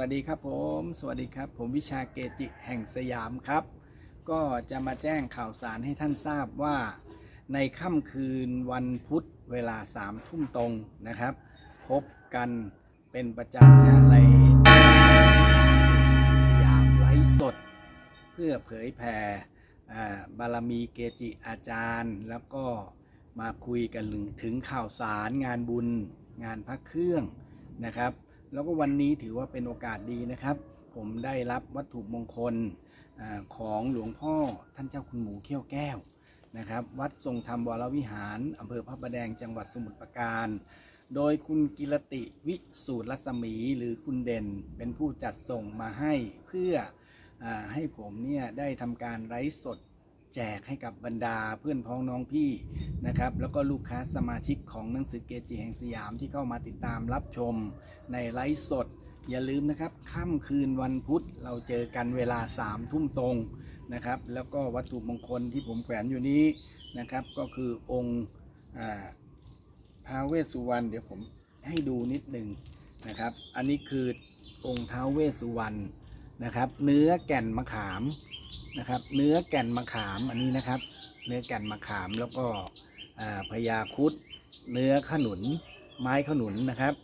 วัสดีครับผม สวัสดีครับ ผมวิชาเกจิแห่งสยามครับ ก็จะมาแจ้งข่าวสารให้ท่านทราบว่า ในค่ำคืนวันพุธเวลาสามทุ่มตรงนะครับ พบกันเป็นประจำนะในสยามไลฟ์สด เพื่อเผยแผ่บารมีเกจิอาจารย์ แล้วก็มาคุยกันถึงข่าวสารงานบุญงานพระเครื่องนะครับ แล้วก็วันนี้ถือว่าเป็นโอกาสดีนะครับ ผมได้รับวัตถุมงคลอของหลวงพ่อท่านเจ้าคุณหมูเขี้ยวแก้วนะครับ วัดทรงธรรมวรวิหารอำเภอพระประแดงจังหวัดสมุทรปราการ โดยคุณกิรติวิสูตรรัศมีหรือคุณเด่นเป็นผู้จัดส่งมาให้เพื่ออให้ผมเนี่ยได้ทำการไลฟ์สด แจกให้กับบรรดาเพื่อนพ้องน้องพี่นะครับ แล้วก็ลูกค้าสมาชิกของหนังสือเกจิแห่งสยามที่เข้ามาติดตามรับชมในไลฟ์สด อย่าลืมนะครับค่ำคืนวันพุธเราเจอกันเวลา3ามทุ่มตรงนะครับ แล้วก็วัตถุมงคลที่ผมแขวนอยู่นี้นะครับ ก็คือองค์ท้าวเวสสุวรรณเดี๋ยวผมให้ดูนิดหนึ่งนะครับ อันนี้คือองค์ท้าวเวสสุวรรณ นะครับ เนื้อแก่นมะขามนะครับ เนื้อแก่นมะขามอันนี้นะครับ เนื้อแก่นมะขามแล้วก็พญาคุดเนื้อขนุน ไม้ขนุนนะครับ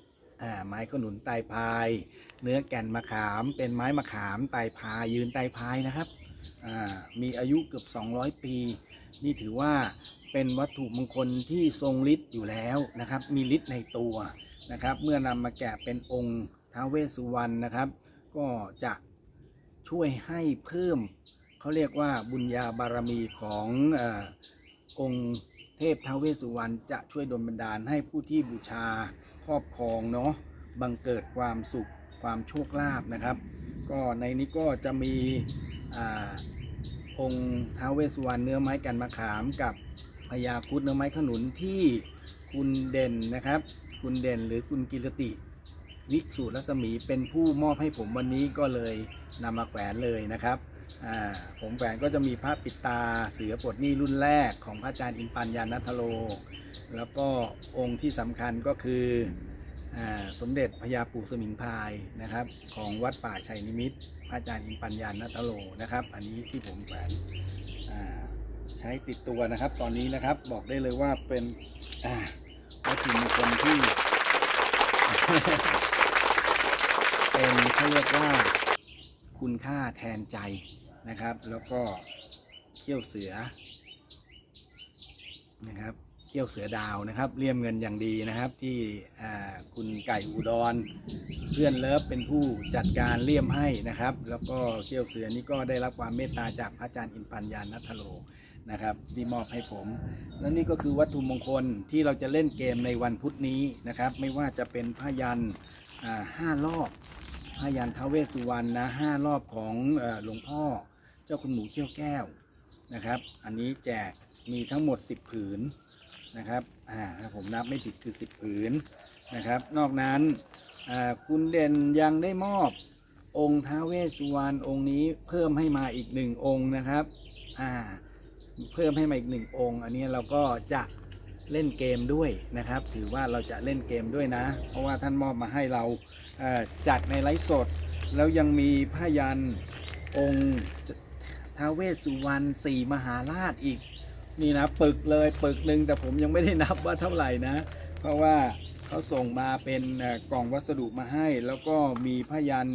ไม้ขนุนไตพาย เนื้อแก่นมะขามเป็นไม้มะขามไตพายยืนไตพายนะครับมีอายุเกือบ 200 ปี นี่ถือว่าเป็นวัตถุมงคลที่ทรงฤทธิ์อยู่แล้วนะครับ มีฤทธิ์ในตัวนะครับ เมื่อนำมาแกะเป็นองค์ท้าวเวสสุวรรณนะครับ ก็จะ ช่วยให้เพิ่มเขาเรียกว่าบุญญาบารมีของอองค์เทพท้าวเวสสุวรรณจะช่วยดลบันดาลให้ผู้ที่บูชาครอบครองเนาะบังเกิดความสุขความโชคลาภนะครับ ก็ในนี้ก็จะมีอองค์ท้าวเวสสุวรรณเนื้อไม้กันมะขามกับพญาคุดเนื้อไม้ขนุนที่คุณเด่นนะครับ คุณเด่นหรือคุณกิรติ วิสุรัศมีเป็นผู้มอบให้ผมวันนี้ก็เลยนำมาแขวนเลยนะครับผมแขวนก็จะมีพระปิตาเสือปลดหนี้รุ่นแรกของพระอาจารย์อินปัญญานัทโล แล้วก็องค์ที่สำคัญก็คืออสมเด็จพญาปู่สมิงพายนะครับ ของวัดป่าชัยนิมิตพระอาจารย์อินปัญญานัทโลนะครับ อันนี้ที่ผมแขวนใช้ติดตัวนะครับ ตอนนี้นะครับบอกได้เลยว่าเป็นวัตถุมงคลที่ เป็นเขาเรียกว่าคุณค่าแทนใจนะครับ แล้วก็เขี้ยวเสือนะครับเขี้ยวเสือดาวนะครับเลี่ยมเงินอย่างดีนะครับที่คุณไก่อุดรเพื่อนเลิฟเป็นผู้จัดการเลี่ยมให้นะครับ แล้วก็เขี้ยวเสือนี้ก็ได้รับความเมตตาจากพระอาจารย์อินปัญญานัทโลนะครับที่มอบให้ผม และนี่ก็คือวัตถุมงคลที่เราจะเล่นเกมในวันพุธนี้นะครับ ไม่ว่าจะเป็นผ้ายัน ห้ารอบพระยันท้าวเวสสุวรรณนะห้ารอบของหลวงพ่อเจ้าคุณหมูเขี้ยวแก้วนะครับ อันนี้แจกมีทั้งหมด 10 ผืนนะครับอ่าถ้าผมนับไม่ผิดคือ 10 ผืนนะครับ นอกนั้นคุณเด่นยังได้มอบองค์ท้าวเวสสุวรรณองค์นี้เพิ่มให้มาอีกหนึ่งองค์นะครับอ่าเพิ่มให้มาอีกหนึ่งองค์ อันนี้เราก็จะ เล่นเกมด้วยนะครับ ถือว่าเราจะเล่นเกมด้วยนะ เพราะว่าท่านมอบมาให้เราจัดในไลฟ์สด แล้วยังมีผ้ายันองค์ท้าเวสสุวรรณสี่มหาราชอีก นี่นะปึกเลยปึกหนึ่งแต่ผมยังไม่ได้นับว่าเท่าไหร่นะ เพราะว่าเขาส่งมาเป็นกล่องวัสดุมาให้ แล้วก็มีผ้ายัน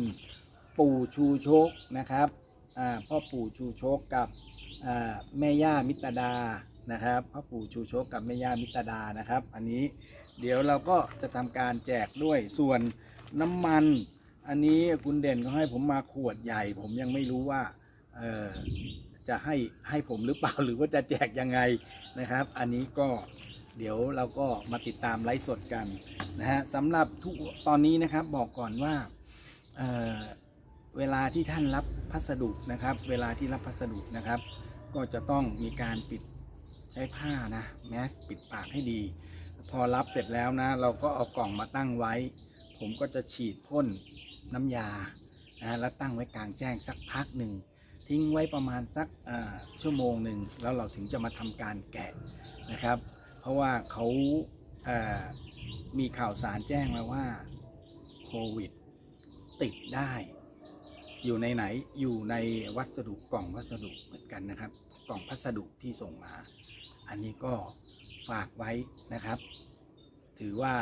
ปู่ชูชกนะครับพ่อปู่ชูชกกับแม่ย่ามิตรดา นะครับพ่อปู่ชูชกกับแม่ย่ามิตรดานะครับ อันนี้เดี๋ยวเราก็จะทำการแจกด้วยส่วนน้ำมัน อันนี้คุณเด่นเขาให้ผมมาขวดใหญ่ ผมยังไม่รู้ว่าเออจะให้ให้ผมหรือเปล่าหรือว่าจะแจกยังไงนะครับ อันนี้ก็เดี๋ยวเราก็มาติดตามไลฟ์สดกันนะฮะสำหรับทุกตอนนี้นะครับบอกก่อนว่าเเวลาที่ท่านรับพัสดุนะครับ เวลาที่รับพัสดุนะครับ ก็จะต้องมีการปิด ใช้ผ้านะแมสปิดปากให้ดี พอรับเสร็จแล้วนะ เราก็เอากล่องมาตั้งไว้ ผมก็จะฉีดพ่นน้ำยานะแล้วตั้งไว้กลางแจ้งสักพักหนึ่ง ทิ้งไว้ประมาณสักชั่วโมงหนึ่งแล้วเราถึงจะมาทำการแกะนะครับ เพราะว่าเขาเอ่อมีข่าวสารแจ้งมาว่าโควิดติดได้ อยู่ในไหนอยู่ในวัสดุกล่องวัสดุเหมือนกันนะครับ กล่องพัสดุที่ส่งมา อันนี้ก็ฝากไว้นะครับ ถือว่า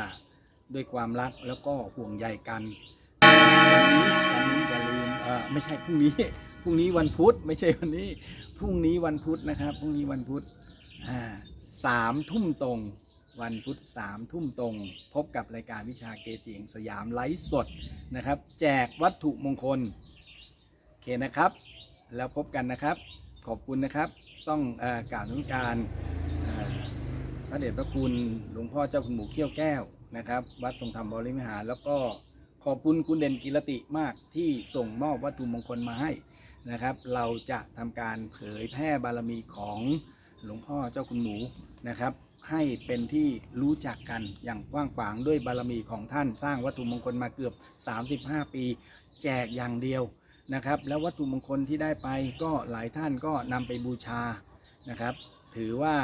ด้วยความรักแล้วก็ห่วงใยกัน วันนี้วันนี้อย่าลืมเออไม่ใช่พรุ่งนี้พรุ่งนี้วันพุธไม่ใช่วันนี้พรุ่งนี้วันพุธนะครับพรุ่งนี้วันพุธอ่าสามทุ่มตรง วันพุธสามทุ่มตรง พบกับรายการวิชาเกจิแห่งสยามไลฟ์สดนะครับ แจกวัตถุมงคลโอเคนะครับ แล้วพบกันนะครับ ขอบคุณนะครับ ต้องอกล่าวนมัสการพระเดชพระคุณหลวงพ่อเจ้าคุณหมูเขี้ยวแก้วนะครับ วัดทรงธรรมบริวิหาร แล้วก็ขอบคุณคุณเด่นกิรติมากที่ส่งมอบวัตถุมงคลมาให้นะครับ เราจะทำการเผยแพร่บารมีของหลวงพ่อเจ้าคุณหมูนะครับ ให้เป็นที่รู้จักกันอย่างกว้างขวางด้วยบารมีของท่านสร้างวัตถุมงคลมาเกือบ 35 ปี แจกอย่างเดียว นะครับ แล้ววัตถุมงคลที่ได้ไปก็หลายท่านก็นำไปบูชานะครับ ถือว่า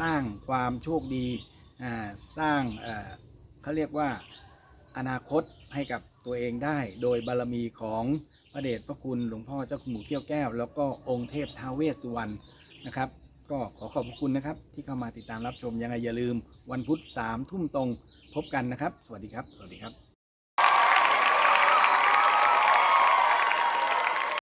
สร้างความโชคดีสร้างเขาเรียกว่าอนาคตให้กับตัวเองได้ โดยบารมีของพระเดชพระคุณหลวงพ่อเจ้าคุณหมูเขี้ยวแก้ว แล้วก็องค์เทพท้าวเวสสุวรรณนะครับ ก็ขอขอบพระคุณนะครับ ที่เข้ามาติดตามรับชมยังไงอย่าลืม วันพุธสามทุ่มตรงพบกันนะครับ สวัสดีครับ สวัสดีครับ